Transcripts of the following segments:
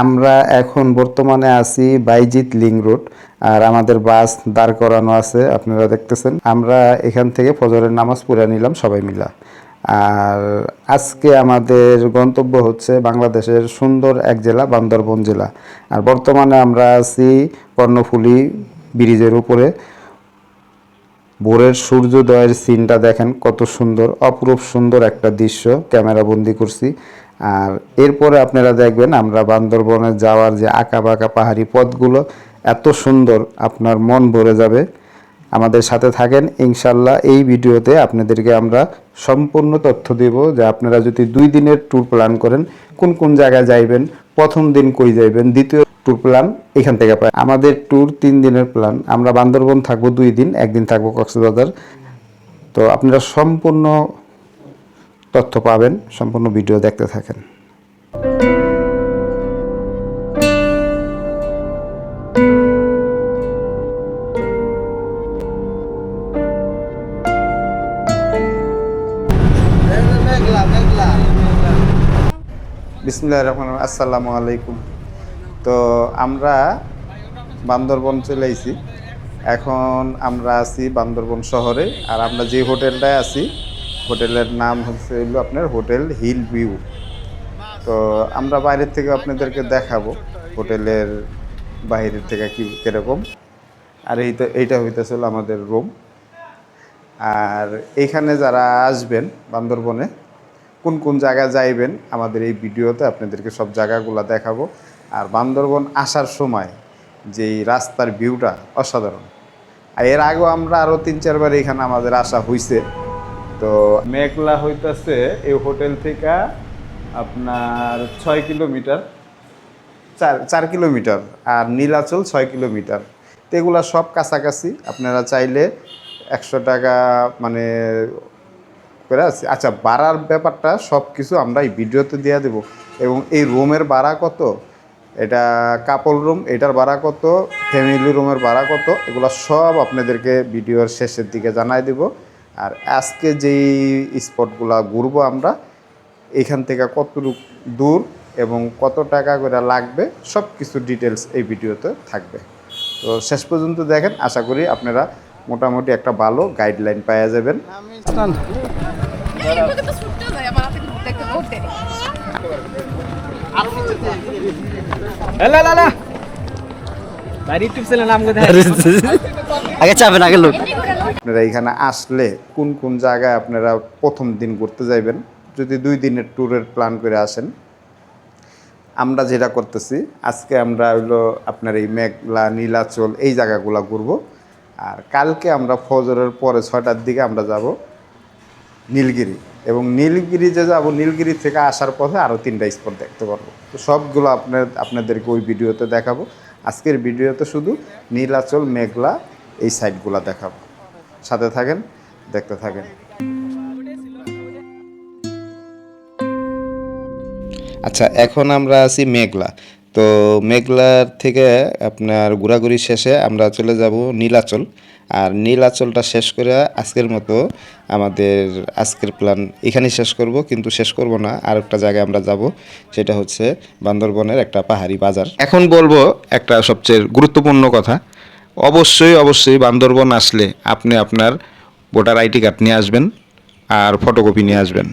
আমরা এখন বর্তমানে আছি বাইজিৎ লিং রোড, আর আমাদের বাস দাঁড় করানো আছে, আপনারা দেখতেছেন। আমরা এখান থেকে ফজরের নামাজ পড়ে নিলাম সবাই মিলা। আর আজকে আমাদের গন্তব্য হচ্ছে বাংলাদেশের সুন্দর এক জেলা, বান্দরবন জেলা। আর বর্তমানে আমরা আছি কর্ণফুলী ব্রিজের উপরে। ভোরের সূর্যোদয়ের সিনটা দেখেন কত সুন্দর, অপরূপ সুন্দর একটা দৃশ্য। ক্যামেরা বন্দি করছি। আর এরপরে আপনারা দেখবেন আমরা বান্দরবনে যাওয়ার যে আঁকা বাঁকা পাহাড়ি পথগুলো এত সুন্দর, আপনার মন ভরে যাবে। আমাদের সাথে থাকেন, ইনশাল্লাহ এই ভিডিওতে আপনাদেরকে আমরা সম্পূর্ণ তথ্য দেব যে আপনারা যদি দুই দিনের ট্যুর প্ল্যান করেন, কোন কোন জায়গায় যাইবেন, প্রথম দিন কই যাইবেন, দ্বিতীয় ট্যুর প্ল্যান এখান থেকে পাই। আমাদের ট্যুর তিন দিনের প্ল্যান, আমরা বান্দরবন থাকব দুই দিন, একদিন থাকব কক্সবাজার। তো আপনারা সম্পূর্ণ তথ্য পাবেন, সম্পূর্ণ ভিডিও দেখতে থাকেন। বিসমুল্লাহ রহমান আসসালামু আলাইকুম। তো আমরা বান্দরবন চলে আইছি। এখন আমরা আছি বান্দরবন শহরে। আর আমরা যে হোটেলটায় আছি হোটেলের নাম হচ্ছে হলো আপনার হোটেল হিল ভিউ। তো আমরা বাইরের থেকে আপনাদেরকে দেখাবো হোটেলের বাইরের থেকে কি, কীরকম। আর এই তো, এইটা হইতেছিল আমাদের রুম। আর এইখানে যারা আসবেন বান্দরবনে, কোন কোন জায়গা যাইবেন, আমাদের এই ভিডিওতে আপনাদেরকে সব জায়গাগুলো দেখাবো। আর বান্দরবন আসার সময় যেই রাস্তার ভিউটা অসাধারণ। আর এর আগেও আমরা আরও তিন, চারবার এখানে আমাদের আসা হইছে। তো মেঘলা হইতেছে এই হোটেল থেকে আপনার ছয় কিলোমিটার। চার চার কিলোমিটার আর নীলাচল ছয় কিলোমিটার। তো এগুলা সব কাছাকাছি। আপনারা চাইলে একশো টাকা মানে করে আছে। আচ্ছা ভাড়ার ব্যাপারটা সব কিছু আমরা এই ভিডিওতে দিয়ে দেবো। এবং এই রুমের ভাড়া কত? এটা কাপল রুম এটার ভাড়া কত? ফ্যামিলি রুমের ভাড়া কত? এগুলো সব আপনাদেরকে ভিডিওর শেষের দিকে জানাই দেব। আর আজকে যেই স্পটগুলো ঘুরবো আমরা এখান থেকে কতটুকু দূর এবং কত টাকা করে লাগবে সব কিছু ডিটেলস এই ভিডিওতে থাকবে। তো শেষ পর্যন্ত দেখেন আশা করি আপনারা মোটামুটি একটা ভালো গাইডলাইন পাওয়া যাবেন। আগে চাপেন আগে লোক আপনারা এখানে আসলে কোন কোন জায়গায় আপনারা প্রথম দিন ঘুরতে যাইবেন? যদি দুই দিনের ট্যুরের প্ল্যান করে আসেন। আমরা যেটা করতেছি, আজকে আমরা হইল আপনার এই মেঘলা, নীলাচল এই জায়গাগুলো ঘুরবো। আর কালকে আমরা ফজরের পরে ছয়টার দিকে আমরা যাব নীলগিরি। এবং নীলগিরি যে যাব, নীলগিরি থেকে আসার পথে আরও তিনটা স্পট দেখতে পারব। তো সবগুলো আপনার, আপনাদেরকে ওই ভিডিওতে দেখাবো। আজকের ভিডিওতে শুধু নীলাচল, মেঘলা এই সাইডগুলো দেখাবো। সাথে থাকেন, দেখতে থাকেন। আচ্ছা এখন আমরা আছি মেঘলা। তো মেঘলার থেকে আপনার ঘোরাঘুরি শেষে আমরা চলে যাব নীলাচল। আর নীলাচলটা শেষ করে আজকের মতো আমাদের আজকের প্ল্যান এখানেই শেষ করব, কিন্তু শেষ করব না। আর একটা জায়গায় আমরা যাব, সেটা হচ্ছে বান্দরবনের একটা পাহাড়ি বাজার। এখন বলব একটা সবচেয়ে গুরুত্বপূর্ণ কথা। অবশ্যই অবশ্যই বান্দরবন আসলে আপনি আপনার ভোটার আইডি কার্ড নিয়ে আসবেন আর ফটোকপি নিয়ে আসবেন।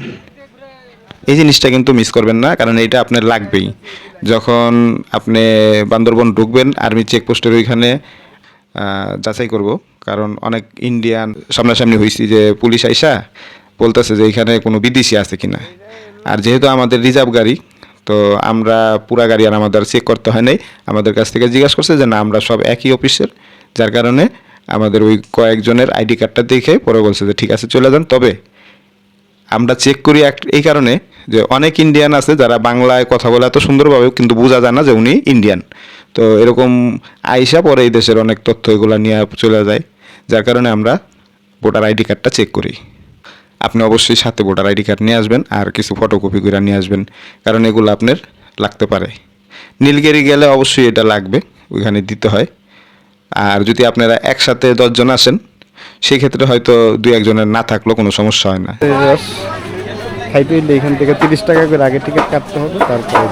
এই জিনিসটা কিন্তু মিস করবেন না, কারণ এটা আপনার লাগবেই। যখন আপনি বান্দরবন ঢুকবেন আর্মি চেকপোস্টের ওইখানে যাচাই করব। কারণ অনেক ইন্ডিয়ান সামনাসামনি হয়েছি যে পুলিশ আইসা বলতেছে যে এখানে কোনো বিদেশি আছে কিনা। আর যেহেতু আমাদের রিজার্ভ গাড়ি, তো আমরা পুরা গাড়ি আর আমাদের চেক করতে হয় নাই। আমাদের কাছ থেকে জিজ্ঞাসা করছে যে না, আমরা সব একই অফিসের যার কারণে আমাদের ওই কয়েকজনের আইডি কার্ডটা দেখে পরে বলছে যে, ঠিক আছে, চলে যান। তবে আমরা চেক করি এক এই কারণে যে অনেক ইন্ডিয়ান আছে যারা বাংলায় কথা বলে এত সুন্দরভাবে কিন্তু বোঝা যায় না যে উনি ইন্ডিয়ান তো এরকম আইসা পরে এই দেশের অনেক তথ্য এগুলো নিয়ে চলে যায়, যার কারণে আমরা ভোটার আইডি কার্ডটা চেক করি। আপনি অবশ্যই সাথে ভোটার আইডি কার্ড নিয়ে আসবেন আর কিছু ফটোকপি করে নিয়ে আসবেন, কারণ এগুলো আপনার লাগতে পারে। নীলগিরি গেলে অবশ্যই এটা লাগবে, ওইখানে দিতে হয়। আর যদি আপনারা একসাথে দশজন আসেন সেই ক্ষেত্রে হয়তো দুই একজনের না থাকলেও কোনো সমস্যা হয় না। খাইতে হইলে এখান থেকে তিরিশ টাকা করে আগে টিকিট কাটতে হবে তারপরে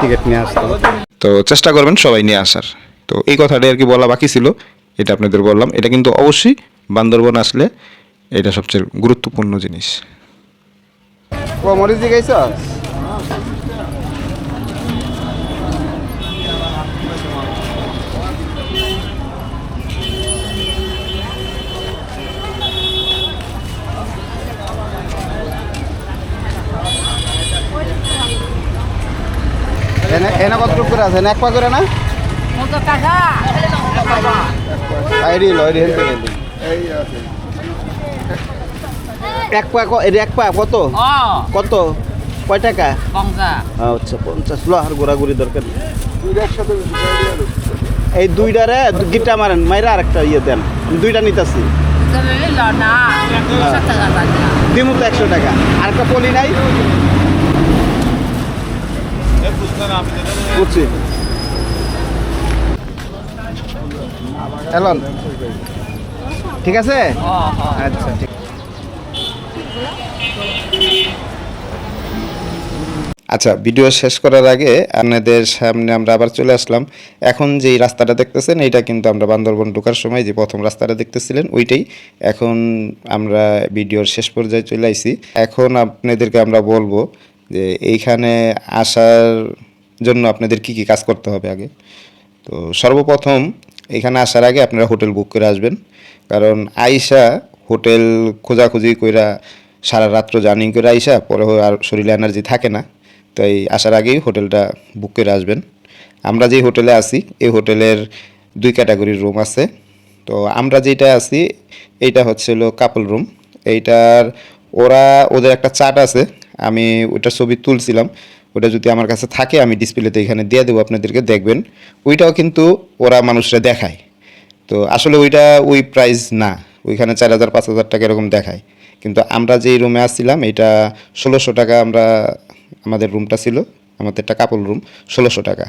টিকিট নিয়ে আসতে হবে। তো চেষ্টা করবেন সবাই নিয়ে আসার। তো এই কথাটাই আর কি বলা বাকি ছিল এটা আপনাদের বললাম। এটা কিন্তু অবশ্যই বান্দরবন আসলে এটা সবচেয়ে গুরুত্বপূর্ণ জিনিস। ও মরিচ এনে এনে কত টুক করে আছে? এনে এক পা করে না? আইডি লয় হেন থেকে এক পা ক- এর এক পা কত? কত? কয় টাকা? আচ্ছা পঞ্চাশ। লো আর ঘোরাঘুরি দরকার। এই দুইটারে গিটা মারেন মাইরা আরেকটা ইয়ে দেন। দুইটা নিতেছি। দিমু তো একশো টাকা। আরেকটা পলি নাই? বুঝছি এলন, ঠিক আছে? আচ্ছা ঠিক। আচ্ছা ভিডিও শেষ করার আগে আপনাদের সামনে আমরা আবার চলে আসলাম। এখন যেই রাস্তাটা দেখতেছেন, এইটা কিন্তু আমরা বান্দরবন ঢোকার সময় যে প্রথম রাস্তাটা দেখতেছিলেন, ওইটাই। এখন আমরা ভিডিওর শেষ পর্যায়ে চলে আইছি। এখন আপনাদেরকে আমরা বলব যে এইখানে আসার জন্য আপনাদের কি কি কাজ করতে হবে আগে? তো সর্বপ্রথম এখানে আসার আগে আপনারা হোটেল বুক করে আসবেন। কারণ আইসা হোটেল খোঁজাখুঁজি কইরা সারা রাত্র জার্নি করে আইসা পরে আর শরীরে এনার্জি থাকে না। তাই আসার আগেই হোটেলটা বুক করে আসবেন। আমরা যেই হোটেলে আছি, এই হোটেলের দুই ক্যাটাগরির রুম আছে। তো আমরা যেটা আছি, এইটা হচ্ছে হলো কাপল রুম এইটার ওরা, ওদের একটা চার্ট আছে। আমি ওটার ছবি তুলছিলাম। ওটা যদি আমার কাছে থাকে, আমি ডিসপ্লেতে এখানে দিয়ে দেবো আপনাদেরকে, দেখবেন। ওইটাও কিন্তু ওরা মানুষরা দেখায়। তো আসলে ওইটা ওই প্রাইস না। ওইখানে চার হাজার, পাঁচ হাজার টাকা এরকম দেখায়। কিন্তু আমরা যেই রুমে আসছিলাম, এটা ষোলোশো টাকা আমরা, আমাদের রুমটা ছিল, আমাদের একটা কাপল রুম ষোলোশো টাকা।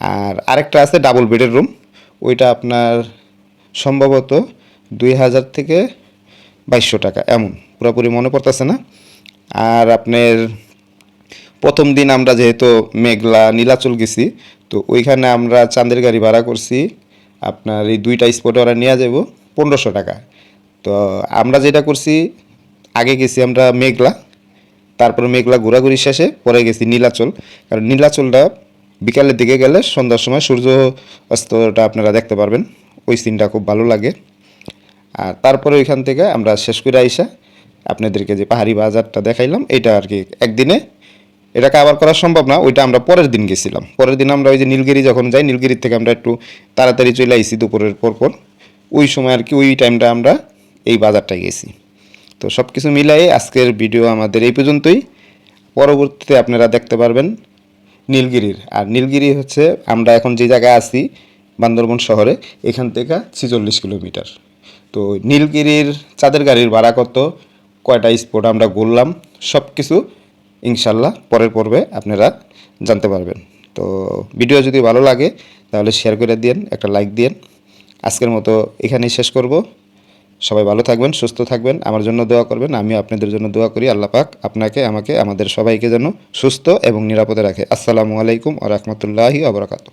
আর আরেকটা আছে ডাবল বেডের রুম ওইটা আপনার সম্ভবত দুই হাজার থেকে বাইশশো টাকা, এমন। পুরোপুরি মনে পড়তেছে না। আর আপনার প্রথম দিন আমরা যেহেতু মেঘলা, নীলাচল গেছি, তো ওইখানে আমরা চাঁদের গাড়ি ভাড়া করছি। আপনার এই দুইটা স্পটে ওরা নিয়ে যাব, পনেরোশো টাকা। তো আমরা যেটা করছি, আগে গেছি আমরা মেঘলা, তারপরে মেঘলা ঘোরাঘুরি শেষে পরে গেছি নীলাচল। কারণ নীলাচলটা বিকালের দিকে গেলে সন্ধ্যার সময় সূর্য অস্তটা আপনারা দেখতে পারবেন, ওই সিনটা খুব ভালো লাগে। আর তারপরে ওইখান থেকে আমরা শেষ করে আইসা আপনাদেরকে যে পাহাড়ি বাজারটা দেখাইলাম, এটা আর কি একদিনে এটা কাভার করা সম্ভব না, ওইটা আমরা পরের দিন গেছিলাম। পরের দিন আমরা ওই যে নীলগিরি যখন যাই নীলগিরির থেকে আমরা একটু তাড়াতাড়ি চলে আইসি দুপুরের পর পর। ওই সময় আর কি, ওই টাইমটা আমরা এই বাজারটায় গেছি। তো সব কিছু মিলাই আজকের ভিডিও আমাদের এই পর্যন্তই। পরবর্তীতে আপনারা দেখতে পারবেন নীলগিরির। আর নীলগিরি হচ্ছে, আমরা এখন যে জায়গায় আছি, বান্দরবন শহরে, এখান থেকে ছিচল্লিশ কিলোমিটার। তো নীলগিরির চাঁদের গাড়ির ভাড়া কত, কয়টা স্পট আমরা ঘুরলাম সব কিছু ইনশাল্লাহ পরের পর্বে আপনারা জানতে পারবেন। তো ভিডিও যদি ভালো লাগে, তাহলে শেয়ার করে দিন একটা লাইক দিন আজকের মতো এখানেই শেষ করব। সবাই ভালো থাকবেন, সুস্থ থাকবেন, আমার জন্য দোয়া করবেন, আমিও আপনাদের জন্য দোয়া করি, আল্লাহ পাক আপনাকে, আমাকে, আমাদের সবাইকে যেন সুস্থ এবং নিরাপদে রাখে। আসসালামু আলাইকুম ও রহমতুল্লাহি আবরাকাত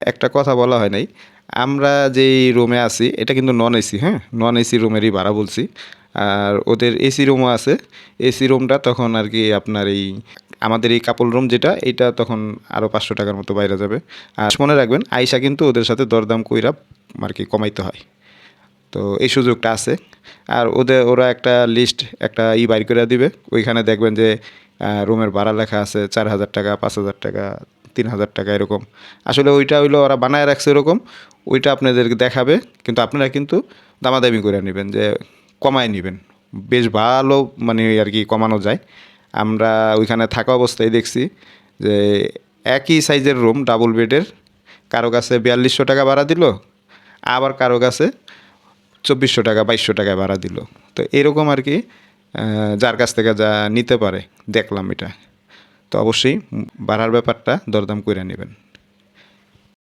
একটা কথা বলা হয় নাই। আমরা যেই রুমে আছি, এটা কিন্তু নন এসি হ্যাঁ? নন এসি রুমেরই ভাড়া বলছি। আর ওদের এসি রুমও আছে। এসি রুমটা তখন আর কি আপনার এই, আমাদের এই কাপল রুম যেটা, এটা তখন আরও পাঁচশো টাকার মতো বাইরে যাবে। আর মনে রাখবেন আয়সা কিন্তু ওদের সাথে দরদাম কইরা আর কি কমাইতে হয়। তো এই সুযোগটা আছে। আর ওদের, ওরা একটা লিস্ট একটা ই বাইর করে দিবে। ওইখানে দেখবেন যে রুমের ভাড়া লেখা আছে চার হাজার টাকা, পাঁচ হাজার টাকা তিন হাজার টাকা এরকম। আসলে ওইটা হইল ওরা বানায় রাখছে এরকম, ওইটা আপনাদেরকে দেখাবে, কিন্তু আপনারা কিন্তু দামাদামি করে নেবেন, যে কমায় নেবেন। বেশ ভালো মানে আর কি কমানো যায়। আমরা ওইখানে থাকা অবস্থায় দেখছি যে একই সাইজের রুম ডাবল বেডের কারও কাছে বিয়াল্লিশশো টাকা ভাড়া দিল, আবার কারও কাছে চব্বিশশো টাকা, বাইশশো টাকা ভাড়া দিল। তো এরকম আর কি যার কাছ থেকে যা নিতে পারে, দেখলাম এটা। তো অবশ্যই বাড়ার ব্যাপারটা দরদাম করে নেবেন।